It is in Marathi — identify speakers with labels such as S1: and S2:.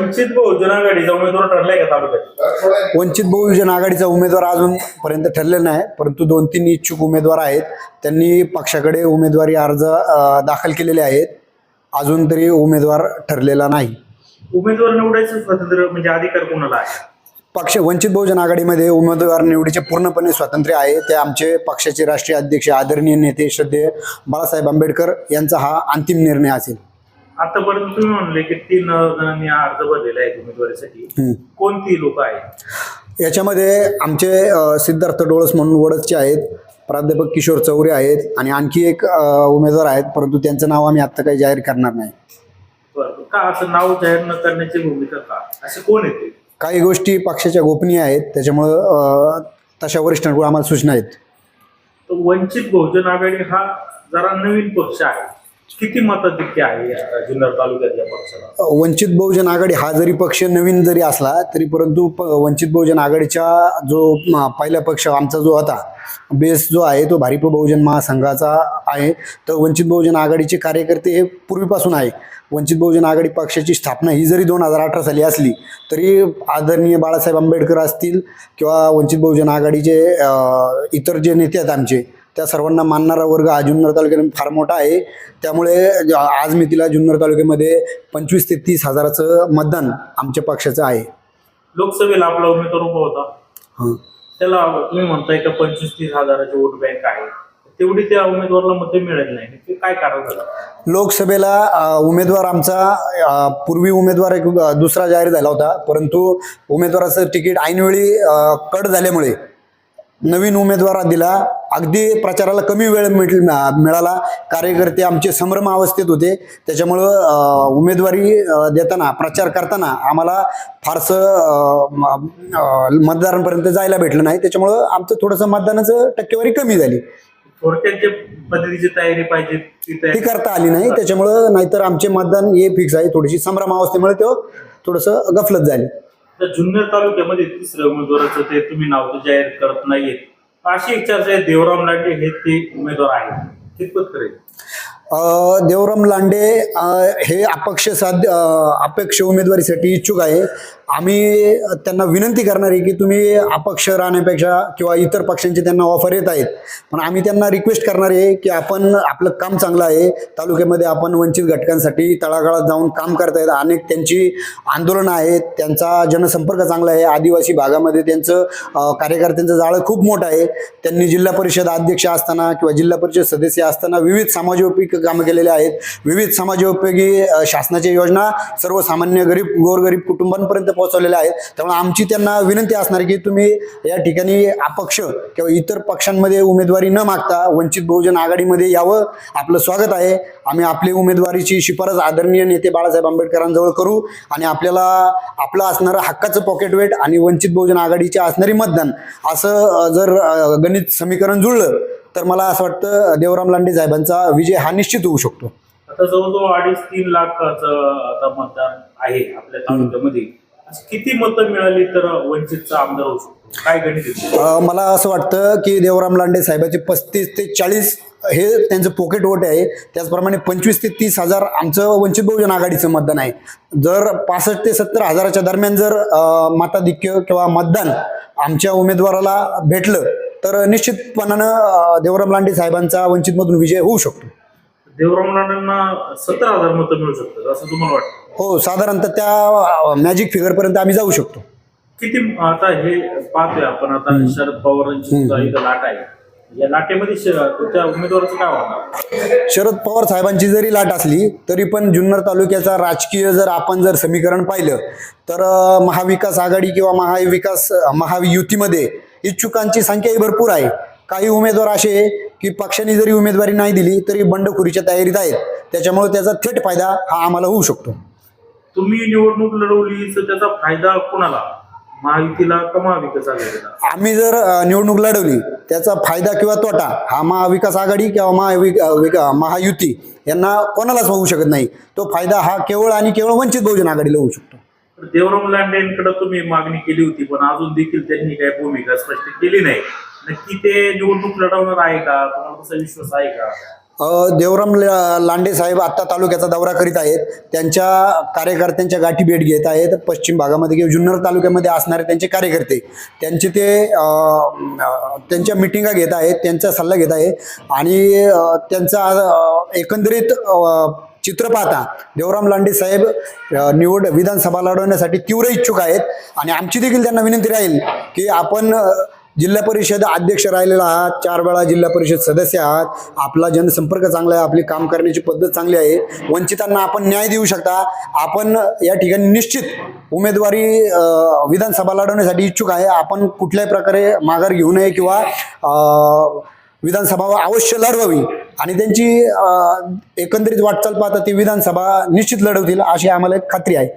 S1: वंचित बहुजन आघाडीचा उमेदवार ठरलाय का तालुक्यात?
S2: वंचित बहुजन आघाडीचा उमेदवार अजूनपर्यंत ठरलेला नाही परंतु दोन तीन इच्छुक उमेदवार आहेत. त्यांनी पक्षाकडे उमेदवारी अर्ज अ, दाखल केलेले आहेत. अजून तरी उमेदवार ठरलेला नाही.
S1: उमेदवार निवडायचं स्वातंत्र्य म्हणजे अधिकार कोणाला आहे?
S2: पक्ष वंचित बहुजन आघाडीमध्ये उमेदवार निवडीचे पूर्णपणे स्वातंत्र्य आहे. ते आमचे पक्षाचे राष्ट्रीय अध्यक्ष आदरणीय नेते श्रद्धेय बाळासाहेब आंबेडकर यांचा हा अंतिम निर्णय असेल.
S1: आतापर्यंत तुम्ही म्हणले की तीन जणांनी अर्ज भरलेला आहे उमेदवारीसाठी. कोणती लोक आहेत?
S2: याच्यामध्ये आमचे सिद्धार्थ डोळस म्हणून वडदचे आहेत प्राध्यापक किशोर चौरे आहेत आणि आणखी एक उमेदवार आहेत परंतु त्यांचं नाव आम्ही आत्ता काही जाहीर करणार नाही.
S1: का असं नाव जाहीर न करण्याची भूमिका का? असे कोण येते
S2: काही गोष्टी पक्षाच्या गोपनीय आहेत त्याच्यामुळं तशा वरिष्ठांकडून आम्हाला सूचना आहेत.
S1: वंचित बहुजन आघाडी हा जरा नवीन पक्ष आहे. किती मताधिक्य आहे जुन्नर तालुक्यातल्या पक्षाला?
S2: वंचित बहुजन आघाडी हा जरी पक्ष नवीन जरी असला तरी परंतु प वंचित बहुजन आघाडीच्या जो पहिला पक्ष आमचा जो होता बेस जो आहे तो भारिप बहुजन महासंघाचा आहे. तर वंचित बहुजन आघाडीचे कार्यकर्ते हे पूर्वीपासून आहे. वंचित बहुजन आघाडी पक्षाची स्थापना ही जरी दोन हजार अठरा साली असली तरी आदरणीय बाळासाहेब आंबेडकर असतील किंवा वंचित बहुजन आघाडीचे इतर जे नेते आहेत आमचे त्या सर्वांना मानणारा वर्ग हा जुन्नर तालुक्यात फार मोठा आहे. त्यामुळे आज मी तिला जुन्नर तालुक्यामध्ये पंचवीस ते तीस हजाराचं मतदान आमच्या पक्षाचं आहे.
S1: लोकसभेला आपला उमेदवार उभा होता.
S2: हं.
S1: त्याला तुम्ही म्हणताय का पंचवीस तीस हजाराची वोट बँक आहे. तेवढी त्या उमेदवाराला मते मिळत नाही. ते काय कारण झालं?
S2: लोकसभेला उमेदवार आमचा पूर्वी उमेदवार एक दुसरा जाहीर झाला होता. परंतु उमेदवाराचं तिकीट ऐनवेळी कट झाल्यामुळे नवीन उमेदवार दिला. अगदी प्रचाराला कमी वेळ मिळ मिळाला. कार्यकर्ते आमचे संभ्रम अवस्थेत होते. त्याच्यामुळं उमेदवारी देताना प्रचार करताना आम्हाला फारसं मतदारांपर्यंत जायला भेटलं नाही. त्याच्यामुळं आमचं थोडंसं मतदानाचं टक्केवारी कमी झाली.
S1: थोडक्यात जे पद्धतीची तयारी पाहिजे ती
S2: करता आली नाही. त्याच्यामुळं नाहीतर आमचे मतदान हे फिक्स आहे. थोडीशी संभ्रम अवस्थेमुळे तो थोडंसं गफलत झाली.
S1: तर जुन्नर तालुक्यामध्ये तिसऱ्या उमेदवाराचं ते तुम्ही नाव जाहीर करत नाहीयेत. अशी एक चर्चा आहे देवराम लाटे हे ते उमेदवार आहेत. कितपत करेल?
S2: देवराम लांडे हे अपक्ष साध्य अपेक्ष अपक्ष उमेदवारीसाठी इच्छुक आहे. आम्ही त्यांना विनंती करणार आहे की तुम्ही अपक्ष राहण्यापेक्षा किंवा इतर पक्षांचे त्यांना ऑफर येत आहेत. पण आम्ही त्यांना रिक्वेस्ट करणार आहे की आपण आपलं काम चांगलं आहे. तालुक्यामध्ये आपण वंचित घटकांसाठी तळागाळात जाऊन काम करतायत. अनेक त्यांची आंदोलनं आहेत. त्यांचा जनसंपर्क चांगला आहे. आदिवासी भागामध्ये त्यांचं कार्यकर्त्यांचं जाळं खूप मोठं आहे. त्यांनी जिल्हा परिषद अध्यक्ष असताना किंवा जिल्हा परिषद सदस्य असताना विविध समाजोपयोगी कामं केलेले आहेत. विविध समाजोपयोगी शासनाच्या योजना सर्वसामान्य गरीब गोरगरीब कुटुंबांपर्यंत पोहोचवलेल्या आहेत. त्यामुळे आमची त्यांना विनंती असणार की तुम्ही या ठिकाणी अपक्ष किंवा इतर पक्षांमध्ये उमेदवारी न मागता वंचित बहुजन आघाडीमध्ये यावं. आपलं स्वागत आहे. आम्ही आपली उमेदवारीची शिफारस आदरणीय नेते बाळासाहेब आंबेडकरांजवळ करू आणि आपल्याला आपलं असणारं हक्काचं पॉकेट वेट आणि वंचित बहुजन आघाडीचे असणारी मतदान असं जर गणित समीकरण जुळलं तर मला असं वाटतं देवराम लांडे साहेबांचा विजय हा निश्चित होऊ शकतो.
S1: आता जवळजवळ अडीच तीन लाखाचं आता मतदान आहे आपल्या तालुक्यामध्ये. किती मतं मिळाली तर वंचितचा आमदार होऊ शकतो? काय गणित
S2: मला असं वाटतं की देवराम लांडे साहेबाचे पस्तीस ते चाळीस हे त्यांचं पॉकेट वोट आहे. त्याचप्रमाणे पंचवीस ते तीस हजार आमचं वंचित बहुजन आघाडीचं मतदान आहे. जर पासष्ट ते सत्तर हजाराच्या दरम्यान जर मताधिक्य किंवा मतदान आमच्या उमेदवाराला भेटलं तर निश्चितपणानं देवराम लांडे साहेबांचा वंचितमधून विजय होऊ शकतो.
S1: देवराम लांडेंना सतरा हजार मतं मिळू शकतात असं तुम्हाला वाटतं?
S2: हो साधारणतः त्या मॅजिक फिगरपर्यंत आम्ही जाऊ शकतो.
S1: किती आता हे पाहतोय आपण आता शरद पवारांची सुद्धा इथं लाट आहे. या लाटेमध्ये श- त्या उमेदवाराचं काय होणार?
S2: शरद पवार साहेबांची जरी लाट असली तरी पण जुन्नर तालुक्याचा राजकीय जर आपण जर समीकरण पाहिलं तर अं, महाविकास आघाडी किंवा महाविकास महायुतीमध्ये इच्छुकांची संख्याही भरपूर आहे. काही उमेदवार असे आहे की पक्षाने जरी उमेदवारी नाही दिली तरी बंडखोरीच्या तयारीत आहेत. त्याच्यामुळे त्याचा थेट फायदा हा आम्हाला होऊ शकतो.
S1: तुम्ही निवडणूक लढवली तर त्याचा फायदा कोणाला? महायुतीला का महाविकास आघाडीला?
S2: आम्ही जर निवडणूक लढवली त्याचा फायदा किंवा तोटा हा महाविकास आघाडी किंवा महाविक महायुती यांना कोणालाच होऊ शकत नाही. तो फायदा हा केवळ आणि केवळ वंचित बहुजन आघाडीला होऊ शकतो.
S1: तर देवराम लांडेंकडे तुम्ही मागणी केली होती पण अजून देखील त्यांनी काही भूमिका स्पष्ट केली नाही. नक्की ते निवडणूक लढवणार आहे का? तुम्हाला तसा विश्वास आहे का?
S2: देवराम लांडे साहेब आत्ता तालुक्याचा दौरा करीत आहेत. त्यांच्या कार्यकर्त्यांच्या गाठी भेट घेत आहेत. पश्चिम भागामध्ये किंवा जुन्नर तालुक्यामध्ये असणारे त्यांचे कार्यकर्ते. त्यांचे ते त्यांच्या मिटिंगा घेत आहेत त्यांचा सल्ला घेत आहे आणि त्यांचा एकंदरीत चित्र पाहता देवराम लांडे साहेब निवड विधानसभा लढवण्यासाठी तीव्र इच्छुक आहेत. आणि आमची देखील त्यांना विनंती राहील की आपण जिल्हा परिषद अध्यक्ष राहिलेला आहात चार वेळा जिल्हा परिषद सदस्य आहात आपला जनसंपर्क चांगला आहे आपली काम करण्याची पद्धत चांगली आहे वंचितांना आपण न्याय देऊ शकता. आपण या ठिकाणी निश्चित उमेदवारी विधानसभा लढवण्यासाठी इच्छुक आहे. आपण कुठल्याही प्रकारे माघार घेऊ नये किंवा विधानसभा अवश्य लढवावी. आणि त्यांची एकंदरीत वाटचाल पाहता ती विधानसभा निश्चित लढवतील अशी आम्हाला एक खात्री आहे.